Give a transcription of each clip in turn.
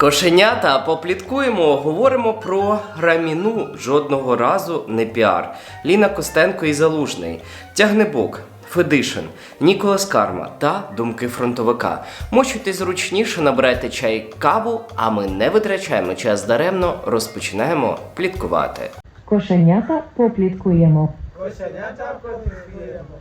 Кошенята, попліткуємо, говоримо про раміну жодного разу не піар. Ліна Костенко і Залужний, Тягнебок, Федишин, Ніколас Карма та думки фронтовика. Мочуйте зручніше, набирайте чай каву, а ми не витрачаємо час даремно, розпочинаємо пліткувати. Кошенята попліткуємо. Кошенята потрібно.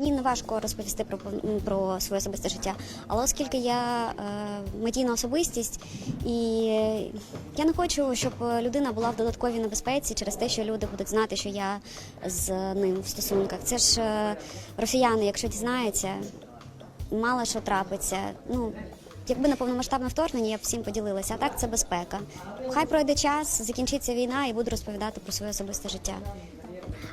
Мені не важко розповісти про, про своє особисте життя, але оскільки я е, медійна особистість, і я не хочу, щоб людина була в додатковій небезпеці через те, що люди будуть знати, що я з ним в стосунках. Це ж е, росіяни, якщо дізнаються, мало що трапиться. Ну якби на повномасштабне вторгнення, я б всім поділилася. А так це безпека. Хай пройде час, закінчиться війна, і буду розповідати про своє особисте життя.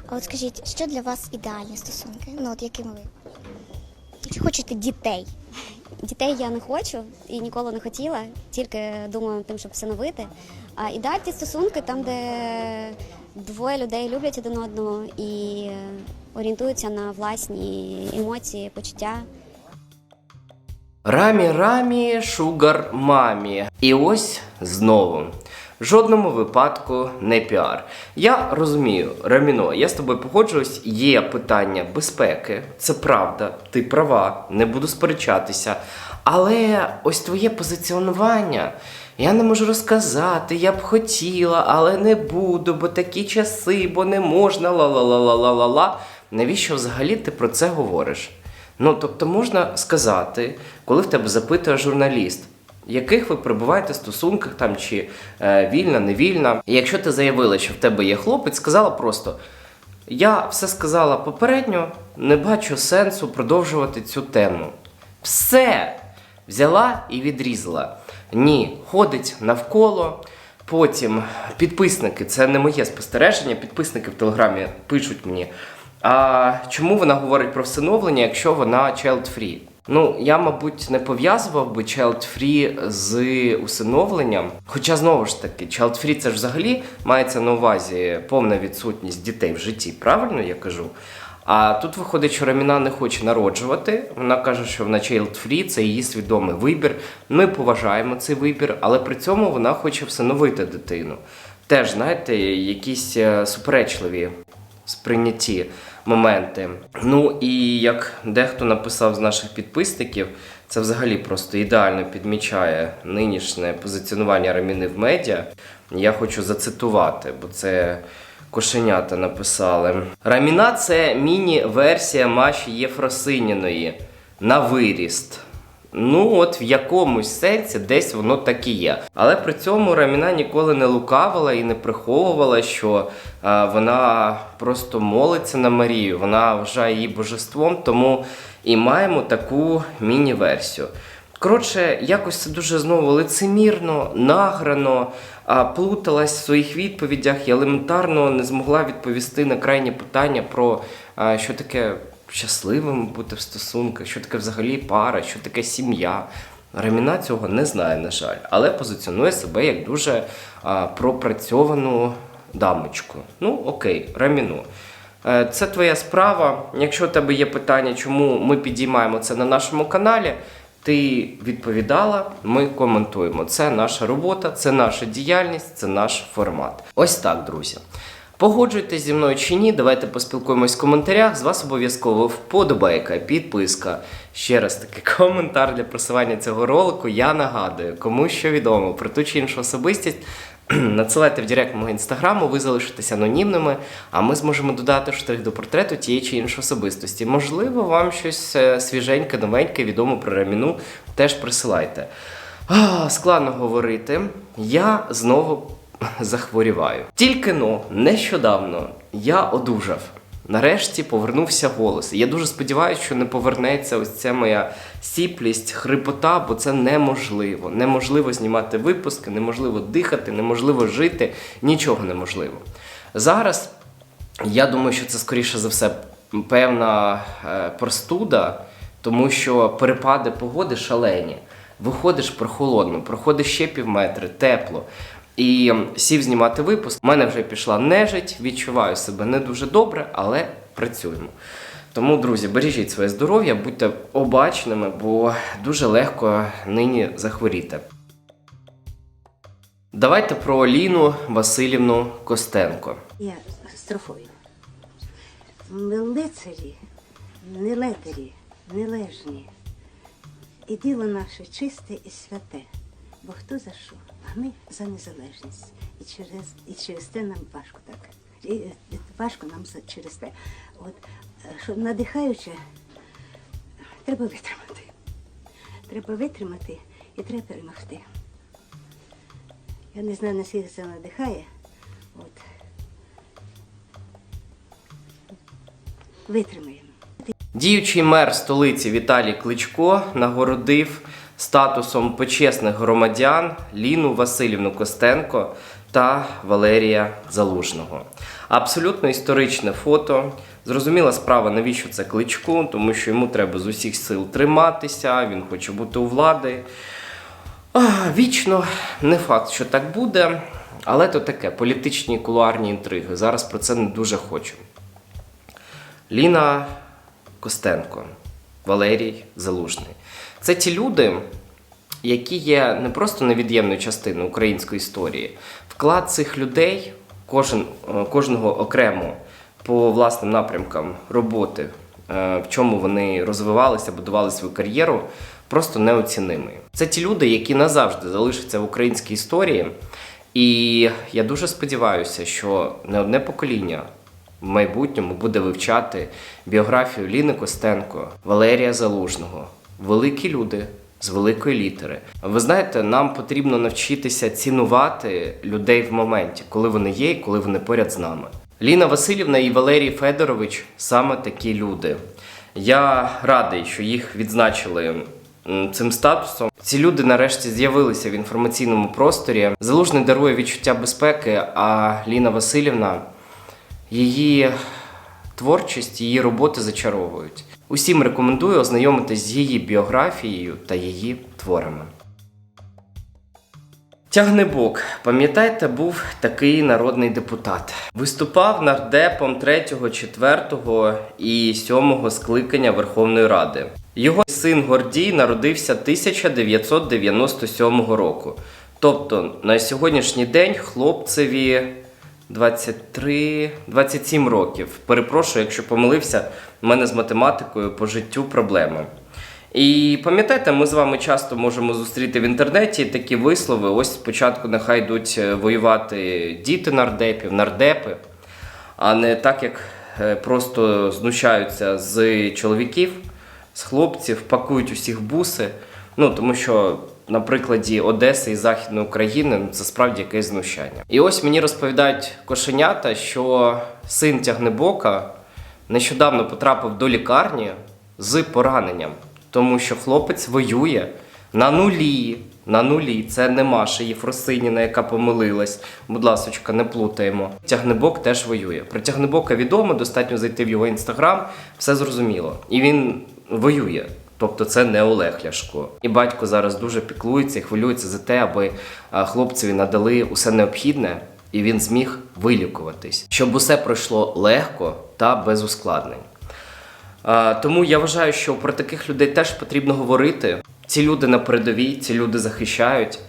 А от скажіть, що для вас ідеальні стосунки? Ну от якими ви? Чи хочете дітей? Дітей я не хочу і ніколи не хотіла, тільки думаю над тим, щоб всиновити. А ідеальні стосунки там, де двоє людей люблять один одного і орієнтуються на власні емоції, почуття. Рамі рамі, шугар мамі. І ось знову. Жодному випадку не піар. Я розумію, Раміно, я з тобою погоджуюсь, є питання безпеки, це правда, ти права, не буду сперечатися. Але ось твоє позиціонування. Я не можу розказати, я б хотіла, але не буду, бо такі часи, бо не можна, ла-ла-ла-ла-ла-ла-ла. Навіщо взагалі ти про це говориш? Ну, тобто можна сказати, коли в тебе запитує журналіст, яких ви перебуваєте в стосунках там чи е, вільна, не вільна. І якщо ти заявила, що в тебе є хлопець, сказала просто: я все сказала попередньо, не бачу сенсу продовжувати цю тему. Все взяла і відрізала. Ні, ходить навколо. Потім підписники, це не моє спостереження. Підписники в телеграмі пишуть мені. А чому вона говорить про всиновлення, якщо вона child free? Ну, я, мабуть, не пов'язував би child free з усиновленням. Хоча знову ж таки, child free це ж взагалі мається на увазі повна відсутність дітей в житті, правильно я кажу? А тут виходить, що Раміна не хоче народжувати. Вона каже, що вона child free, це її свідомий вибір. Ми поважаємо цей вибір, але при цьому вона хоче всиновити дитину. Теж, знаєте, якісь е, суперечливі сприйняті моменти. Ну і як дехто написав з наших підписників, це взагалі просто ідеально підмічає нинішнє позиціонування Раміни в медіа. Я хочу зацитувати, бо це кошенята написали. Раміна це міні-версія Маші Єфросиніної на виріст. Ну, от в якомусь сенсі десь воно так і є. Але при цьому Раміна ніколи не лукавила і не приховувала, що а, вона просто молиться на Марію, вона вважає її божеством, тому і маємо таку міні-версію. Коротше, якось це дуже знову лицемірно, награно, плуталась в своїх відповідях і елементарно не змогла відповісти на крайнє питання про а, що таке щасливим бути в стосунках, що таке взагалі пара, що таке сім'я. Раміна цього не знає, на жаль, але позиціонує себе як дуже а, пропрацьовану дамочку. Ну, окей, Раміну. Е, Це твоя справа. Якщо у тебе є питання, чому ми підіймаємо це на нашому каналі, ти відповідала, ми коментуємо. Це наша робота, це наша діяльність, це наш формат. Ось так, друзі. Погоджуйтесь зі мною чи ні, давайте поспілкуємось в коментарях. З вас обов'язково вподобайка, підписка. Ще раз таки коментар для просування цього ролику. Я нагадую, кому що відомо про ту чи іншу особистість. Надсилайте в директ мого інстаграму, ви залишитесь анонімними, а ми зможемо додати штрих до портрету тієї чи іншої особистості. Можливо, вам щось е, свіженьке, новеньке, відомо про раміну, теж присилайте. Складно говорити. Я знову захворіваю. Тільки но нещодавно я одужав. Нарешті повернувся голос. Я дуже сподіваюся, що не повернеться ось ця моя сіплість, хрипота, бо це неможливо. Неможливо знімати випуски, неможливо дихати, неможливо жити, нічого неможливо. Зараз я думаю, що це скоріше за все певна е, простуда, тому що перепади погоди шалені. Виходиш прохолодно, проходиш ще півметри, тепло. І сів знімати випуск. У мене вже пішла нежить, відчуваю себе не дуже добре, але працюємо. Тому, друзі, бережіть своє здоров'я, будьте обачними, бо дуже легко нині захворіти. Давайте про Ліну Васильівну Костенко. Я строфую. Ми лицарі, не летарі, нележні. І діло наше чисте і святе. Бо хто за що? А ми за незалежність. І через, і через те нам важко так. І, і важко нам через те. От, е, що надихаюче, треба витримати. Треба витримати і треба перемогти. Я не знаю, наскільки це надихає. От. Витримаємо. Діючий мер столиці Віталій Кличко нагородив статусом почесних громадян Ліну Васильівну Костенко та Валерія Залужного. Абсолютно історичне фото. Зрозуміла справа, навіщо це кличку, тому що йому треба з усіх сил триматися, він хоче бути у влади. Вічно не факт, що так буде, але то таке політичні кулуарні інтриги. Зараз про це не дуже хочу. Ліна Костенко, Валерій Залужний. Це ті люди, які є не просто невід'ємною частиною української історії. Вклад цих людей, кожен, е, кожного окремо по власним напрямкам роботи, е, в чому вони розвивалися, будували свою кар'єру, просто неоцінимий. Це ті люди, які назавжди залишаться в українській історії. І я дуже сподіваюся, що не одне покоління в майбутньому буде вивчати біографію Ліни Костенко, Валерія Залужного. Великі люди з великої літери. Ви знаєте, нам потрібно навчитися цінувати людей в моменті, коли вони є і коли вони поряд з нами. Ліна Васильівна і Валерій Федорович саме такі люди. Я радий, що їх відзначили цим статусом. Ці люди нарешті з'явилися в інформаційному просторі. Залужний дарує відчуття безпеки, а Ліна Васильівна її творчість, її роботи зачаровують. Усім рекомендую ознайомитись з її біографією та її творами. Тягнебок, пам'ятаєте, був такий народний депутат. Виступав нардепом 3, 4 і 7 скликання Верховної Ради. Його син Гордій народився 1997 року. Тобто на сьогоднішній день хлопцеві 23, 27 років. Перепрошую, якщо помилився, в мене з математикою по життю проблеми. І пам'ятаєте, ми з вами часто можемо зустріти в інтернеті такі вислови. Ось спочатку нехай йдуть е, воювати діти нардепів, нардепи, а не так, як е, просто знущаються з чоловіків, з хлопців, пакують усіх буси. Ну тому що на прикладі Одеси і Західної України ну, це справді якесь знущання. І ось мені розповідають кошенята, що син тягнебока нещодавно потрапив до лікарні з пораненням, тому що хлопець воює на нулі. На нулі це не Маша Єфросиніна, яка помилилась. Будь ласочка, не плутаємо. Тягнебок теж воює. Про тягнебока відомо, достатньо зайти в його інстаграм, все зрозуміло. І він воює. Тобто це не Олег Ляшко. І батько зараз дуже піклується і хвилюється за те, аби хлопцеві надали усе необхідне, і він зміг вилікуватись, щоб усе пройшло легко та без ускладнень. А, Тому я вважаю, що про таких людей теж потрібно говорити. Ці люди на передовій, ці люди захищають.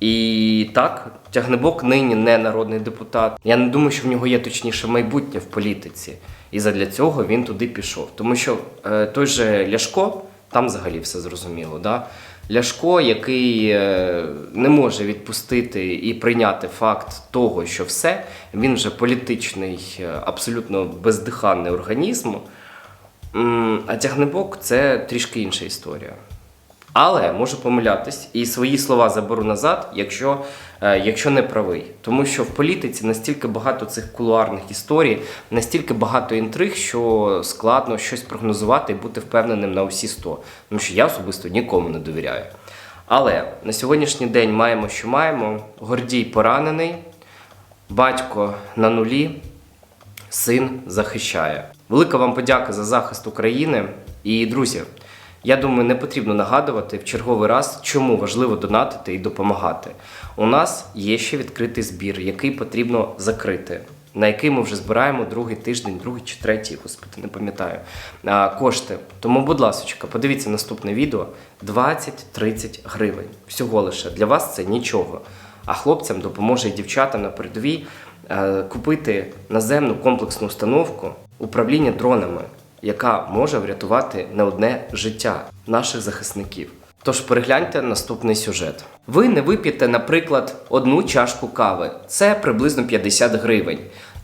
І так, Тягнебок нині не народний депутат. Я не думаю, що в нього є точніше майбутнє в політиці. І задля цього він туди пішов. Тому що е, той же Ляшко, там взагалі все зрозуміло. Да? Ляшко, який е, не може відпустити і прийняти факт того, що все, він вже політичний, е, абсолютно бездиханний організм. А тягнебок це трішки інша історія. Але можу помилятись і свої слова заберу назад, якщо, е, якщо не правий. Тому що в політиці настільки багато цих кулуарних історій, настільки багато інтриг, що складно щось прогнозувати і бути впевненим на усі 100. Тому що я особисто нікому не довіряю. Але на сьогоднішній день маємо, що маємо. Гордій поранений, батько на нулі, син захищає. Велика вам подяка за захист України. І, друзі, я думаю, не потрібно нагадувати в черговий раз, чому важливо донатити і допомагати. У нас є ще відкритий збір, який потрібно закрити. на який ми вже збираємо другий тиждень, другий чи третій, господи, не пам'ятаю, кошти. Тому, будь ласка, подивіться наступне відео: 20-30 гривень. Всього лише для вас це нічого. А хлопцям допоможе і дівчатам на передовій е, купити наземну комплексну установку управління дронами, яка може врятувати не одне життя наших захисників. Тож перегляньте наступний сюжет. Ви не вип'єте, наприклад, одну чашку кави, це приблизно 50 гривень,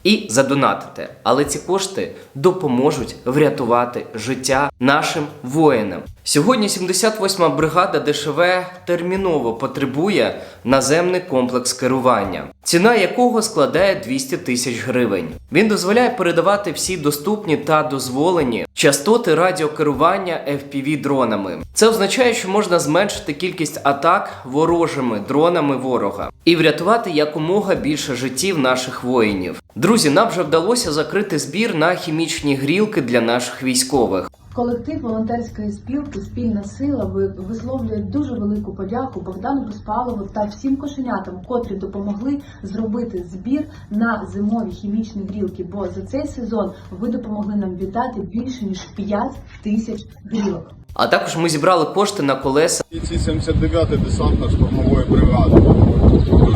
і задонатите. Але ці кошти допоможуть врятувати життя нашим воїнам. Сьогодні 78-ма бригада ДШВ терміново потребує наземний комплекс керування, ціна якого складає 200 тисяч гривень. Він дозволяє передавати всі доступні та дозволені частоти радіокерування FPV дронами. Це означає, що можна зменшити кількість атак ворожими дронами ворога і врятувати якомога більше життів наших воїнів. Друзі, нам вже вдалося закрити збір на хімічні грілки для наших військових. Колектив волонтерської спілки Спільна сила висловлює дуже велику подяку Богдану Безпалову та всім кошенятам, котрі допомогли зробити збір на зимові хімічні грілки. Бо за цей сезон ви допомогли нам віддати більше ніж 5 тисяч грілок. А також ми зібрали кошти на колеса Бійці 79-ї десантно-штурмової бригади.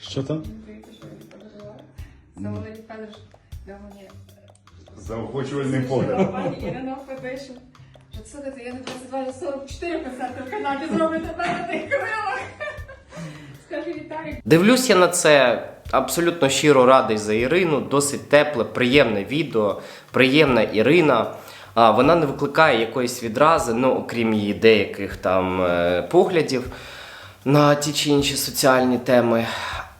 Що там? Заводить кадр, де мені Заохочувальний погляд. пані Ірина Федишин. Що слухайте, я не 22, я 44 концерти в Канаді зроблю тепер на тих крилах. Скажи вітаю. Дивлюсь я на це абсолютно щиро радий за Ірину. Досить тепле, приємне відео, приємна Ірина. А, вона не викликає якоїсь відрази, ну окрім її деяких там е, поглядів на ті чи інші соціальні теми.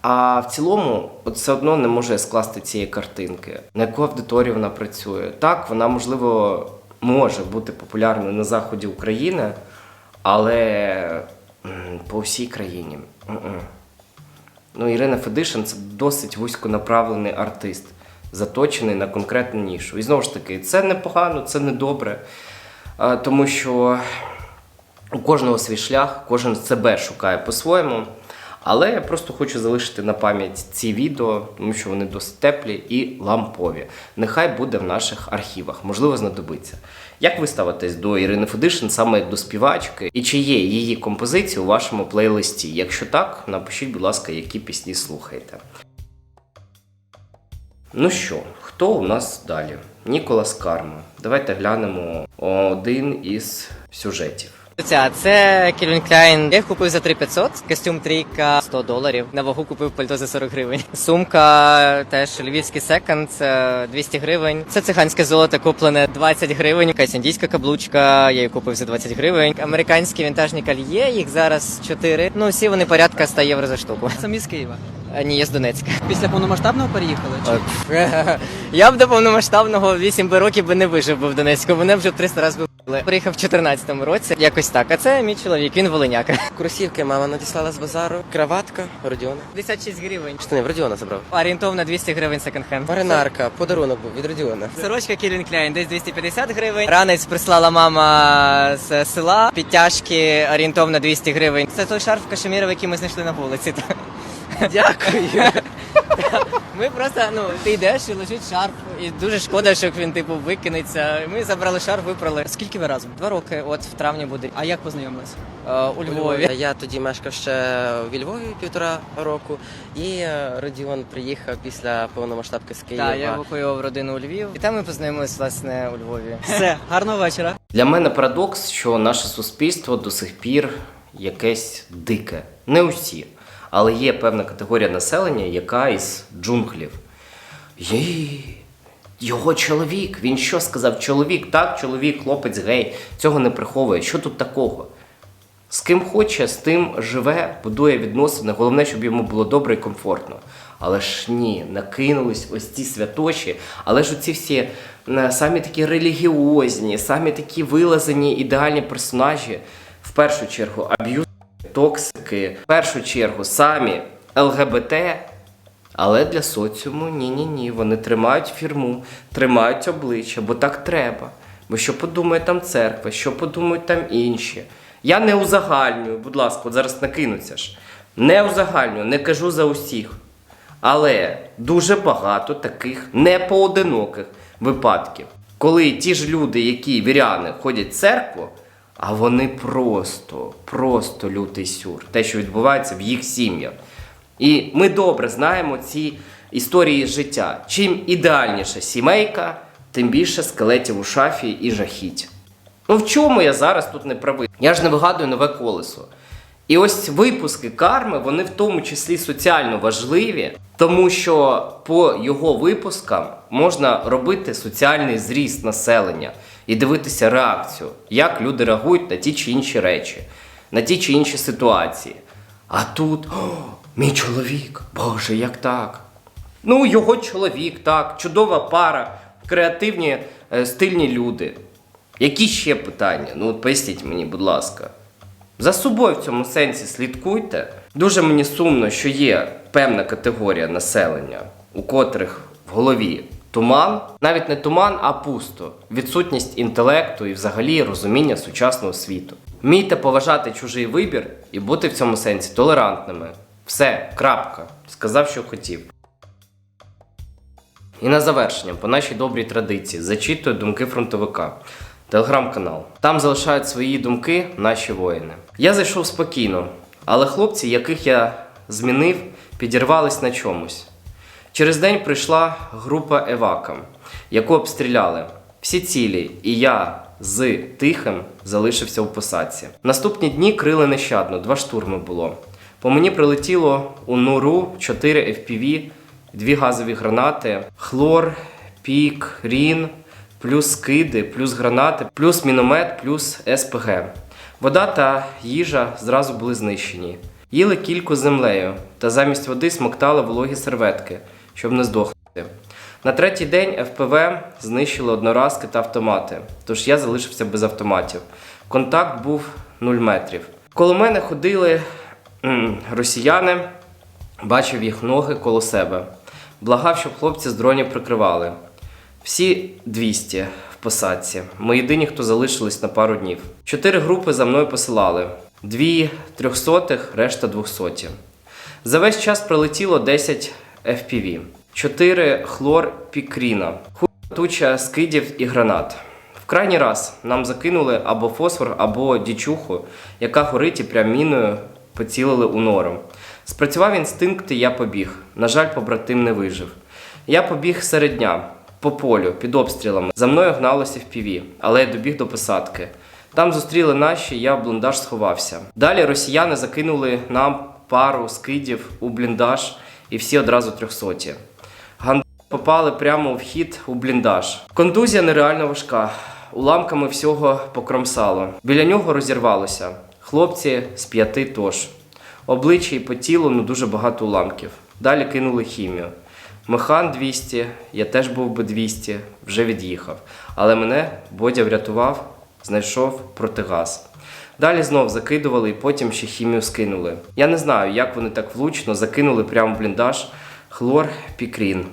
А в цілому, от все одно не може скласти цієї картинки, на яку аудиторію вона працює. Так, вона можливо може бути популярною на заході України, але по всій країні. Ну, Ірина Федишин це досить вузьконаправлений артист, заточений на конкретну нішу. І знову ж таки, це непогано, це не добре, тому що у кожного свій шлях, кожен себе шукає по-своєму. Але я просто хочу залишити на пам'ять ці відео, тому що вони досить теплі і лампові. Нехай буде в наших архівах, можливо, знадобиться. Як ви ставитесь до Ірини Федишин саме як до співачки? І чи є її композиції у вашому плейлисті? Якщо так, напишіть, будь ласка, які пісні слухаєте. Ну що, хто у нас далі? Ніколас Карма. Давайте глянемо один із сюжетів. Ця це Кельвін Кляйн. Я їх купив за 3500, костюм трійка 100 доларів. На вагу купив пальто за 40 гривень. Сумка теж львівський секонд, це 200 гривень. Це циганське золото куплене 20 гривень. Якась індійська каблучка, я її купив за 20 гривень. Американські вінтажні кольє, їх зараз 4. Ну всі вони порядка 100 євро за штуку. Самі з Києва. Ні, я з Донецька. Після повномасштабного переїхали? Чи? Я б до повномасштабного 8 би років би не вижив би в Донецьку. Мене вже в 300 разів би вбили. Приїхав в 14 році. Якось так. А це мій чоловік, він волиняка. Кросівки мама надіслала з базару. Краватка, Родіона. 56 гривень. Штани в Родіона забрав. Орієнтовно 200 гривень секонд-хенд. Маринарка, подарунок був від Родіона. Сорочка Кілін Кляйн, десь 250 гривень. Ранець прислала мама з села. Підтяжки орієнтовно 200 гривень. Це той шарф кашеміровий, який ми знайшли на вулиці. Дякую. Ми просто, ну, ти йдеш і лежить шарф, і дуже шкода, що він типу викинеться. Ми забрали шарф, випрали. Скільки ви разом? Два роки, от в травні буде А як познайомились? е, у Львові. Я тоді мешкав ще в Львові півтора року, і е, Родіон приїхав після повномасштабки з Києва. Так, я евакуював родину у Львів, і там ми познайомились власне у Львові. Все, гарного вечора. Для мене парадокс, що наше суспільство до сих пір якесь дике. Не усі. Але є певна категорія населення, яка із джунглів. Є Його чоловік. Він що сказав? Чоловік, так, чоловік, хлопець, гей. Цього не приховує. Що тут такого? З ким хоче, з тим живе, будує відносини. Головне, щоб йому було добре і комфортно. Але ж ні, накинулись ось ці святоші, але ж оці всі е, самі такі релігіозні, самі такі вилазені ідеальні персонажі, в першу чергу, аб'юз, токсики, в першу чергу, самі ЛГБТ. Але для соціуму ні-ні-ні. Вони тримають фірму, тримають обличчя, бо так треба. Бо що подумає там церква, що подумають там інші. Я не узагальнюю, будь ласка, от зараз накинуться ж. Не узагальнюю, не кажу за усіх. Але дуже багато таких непоодиноких випадків, коли ті ж люди, які віряни, ходять в церкву, а вони просто, просто лютий сюр. Те, що відбувається в їх сім'ях. І ми добре знаємо ці історії життя. Чим ідеальніша сімейка, тим більше скелетів у шафі і жахіть. Ну в чому я зараз тут не правий? Я ж не вигадую нове колесо. І ось випуски карми, вони в тому числі соціально важливі, тому що по його випускам можна робити соціальний зріст населення і дивитися реакцію, як люди реагують на ті чи інші речі, на ті чи інші ситуації. А тут о, мій чоловік, Боже, як так? Ну, його чоловік, так, чудова пара, креативні, е, стильні люди. Які ще питання? Ну, от поясніть мені, будь ласка. За собою в цьому сенсі слідкуйте. Дуже мені сумно, що є певна категорія населення, у котрих в голові туман, навіть не туман, а пусто. Відсутність інтелекту і взагалі розуміння сучасного світу. Вмійте поважати чужий вибір і бути в цьому сенсі толерантними. Все, крапка. Сказав, що хотів. І на завершення, по нашій добрій традиції, зачитую думки фронтовика. Телеграм-канал. Там залишають свої думки наші воїни. Я зайшов спокійно, але хлопці, яких я змінив, підірвались на чомусь. Через день прийшла група евака, яку обстріляли. Всі цілі, і я з тихим залишився у посадці. Наступні дні крили нещадно, два штурми було. По мені прилетіло у нуру 4 FPV, дві газові гранати, хлор, пік, рін, плюс скиди, плюс гранати, плюс міномет, плюс СПГ. Вода та їжа зразу були знищені. Їли кільку землею та замість води смоктали вологі серветки, щоб не здохнути. На третій день ФПВ знищили одноразки та автомати, тож я залишився без автоматів. Контакт був 0 метрів. Коло мене ходили росіяни, бачив їх ноги коло себе. Благав, щоб хлопці з дронів прикривали. Всі 200 в посадці. Ми єдині, хто залишились на пару днів. Чотири групи за мною посилали: дві трьохсотих, решта двохсоті. За весь час прилетіло 10 FPV, 4 хлор пікріна, туча скидів і гранат. В крайній раз нам закинули або фосфор, або дічуху, яка горить і прям міною поцілили у нору. Спрацював інстинкт, і я побіг. На жаль, побратим не вижив. Я побіг серед дня по полю під обстрілами. За мною гналося в піві, але я добіг до посадки. Там зустріли наші, я в бліндаж сховався. Далі росіяни закинули нам пару скидів у бліндаж, і всі одразу трьохсоті. Ган попали прямо у вхід у бліндаж. Контузія нереально важка. Уламками всього покромсало. Біля нього розірвалося. Хлопці з п'яти тож. Обличчя і по тілу ну дуже багато уламків. Далі кинули хімію. Механ 200, я теж був би 200, вже від'їхав. Але мене Бодя врятував, знайшов протигаз. Далі знов закидували і потім ще хімію скинули. Я не знаю, як вони так влучно закинули прямо в бліндаж хлор пікрін.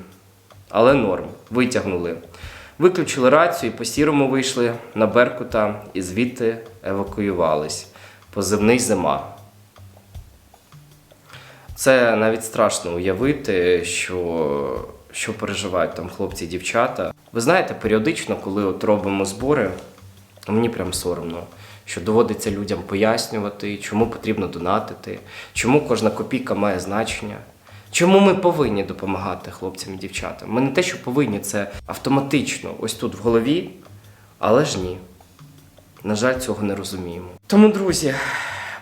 Але норм, витягнули. Виключили рацію і по сірому вийшли на Беркута і звідти евакуювались. Позивний зима. Це навіть страшно уявити, що, що переживають там хлопці і дівчата. Ви знаєте, періодично, коли от робимо збори, мені прям соромно, що доводиться людям пояснювати, чому потрібно донатити, чому кожна копійка має значення. Чому ми повинні допомагати хлопцям і дівчатам? Ми не те, що повинні, це автоматично, ось тут в голові, але ж ні. На жаль, цього не розуміємо. Тому, друзі,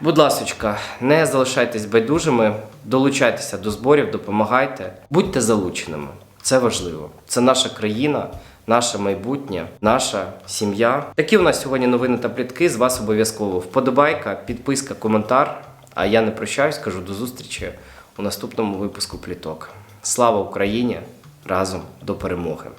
будь ласочка, не залишайтесь байдужими, долучайтеся до зборів, допомагайте, будьте залученими. Це важливо. Це наша країна, наше майбутнє, наша сім'я. Такі у нас сьогодні новини та плітки. З вас обов'язково вподобайка, підписка, коментар. А я не прощаюсь, кажу до зустрічі у наступному випуску пліток. Слава Україні! Разом до перемоги!